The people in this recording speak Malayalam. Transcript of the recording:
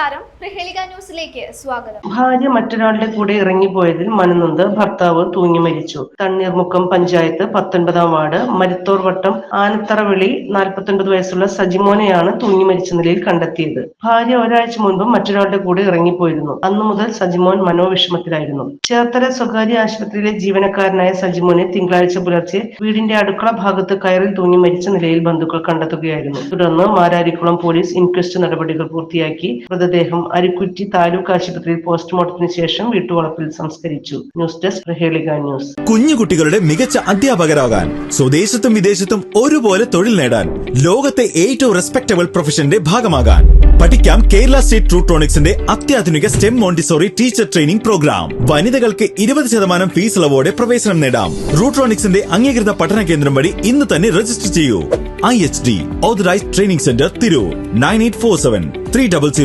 നമസ്കാരം. പ്രഹേളിക ന്യൂസിലേക്ക് സ്വാഗതം. ഭാര്യ മറ്റൊരാളുടെ കൂടെ ഇറങ്ങിപ്പോയതിൽ മനനൊന്ത് ഭർത്താവ് തൂങ്ങി മരിച്ചു. തണ്ണീർമുക്കം പഞ്ചായത്ത് പത്തൊൻപതാം വാർഡ് മരുത്തോർ വട്ടം ആനത്തറവിളി നാൽപ്പത്തൊൻപത് വയസ്സുള്ള സജിമോനെയാണ് തൂങ്ങി മരിച്ച നിലയിൽ കണ്ടെത്തിയത്. ഭാര്യ ഒരാഴ്ച മുൻപ് മറ്റൊരാളുടെ കൂടെ ഇറങ്ങിപ്പോയിരുന്നു. അന്നു മുതൽ സജിമോൻ മനോവിഷമത്തിലായിരുന്നു. ചേർത്തല സ്വകാര്യ ആശുപത്രിയിലെ ജീവനക്കാരനായ സജിമോനെ തിങ്കളാഴ്ച പുലർച്ചെ വീടിന്റെ അടുക്കള ഭാഗത്ത് കയറിൽ തൂങ്ങി മരിച്ച നിലയിൽ ബന്ധുക്കൾ കണ്ടെത്തുകയായിരുന്നു. തുടർന്ന് മാരാരിക്കുളം പോലീസ് ഇൻക്വസ്റ്റ് നടപടികൾ പൂർത്തിയാക്കി മൃതദേഹം അരിക്കുറ്റി താലൂക്ക് ആശുപത്രിയിൽ പോസ്റ്റ്മോർട്ടത്തിന് ശേഷം വീട്ടുവളപ്പിൽ സംസ്കരിച്ചു. News desk Prahelika news. കുഞ്ഞു കുട്ടികളുടെ മികച്ച അധ്യാപകരാകാൻ സ്വദേശത്തും വിദേശത്തും ഒരുപോലെ തൊഴിൽ നേടാൻ ലോകത്തെ ഏറ്റവും റെസ്പെക്ടബിൾ പ്രൊഫഷന്റെ ഭാഗമാകാൻ. പഠിക്കാം കേരള സ്റ്റേറ്റ് ട്രൂട്രോണിക്സിന്റെ അത്യാധുനിക STEM Montessori teacher training programme. വനിതകൾക്ക് ഇരുപത് ശതമാനം ഫീസ് ഇളവോടെ പ്രവേശനം നേടാം. റൂട്രോണിക്സിന്റെ അംഗീകൃത പഠന കേന്ദ്രം വഴി ഇന്ന് തന്നെ രജിസ്റ്റർ ചെയ്യൂ. I H D authorised training centre Tirur. Nine eight four seven three double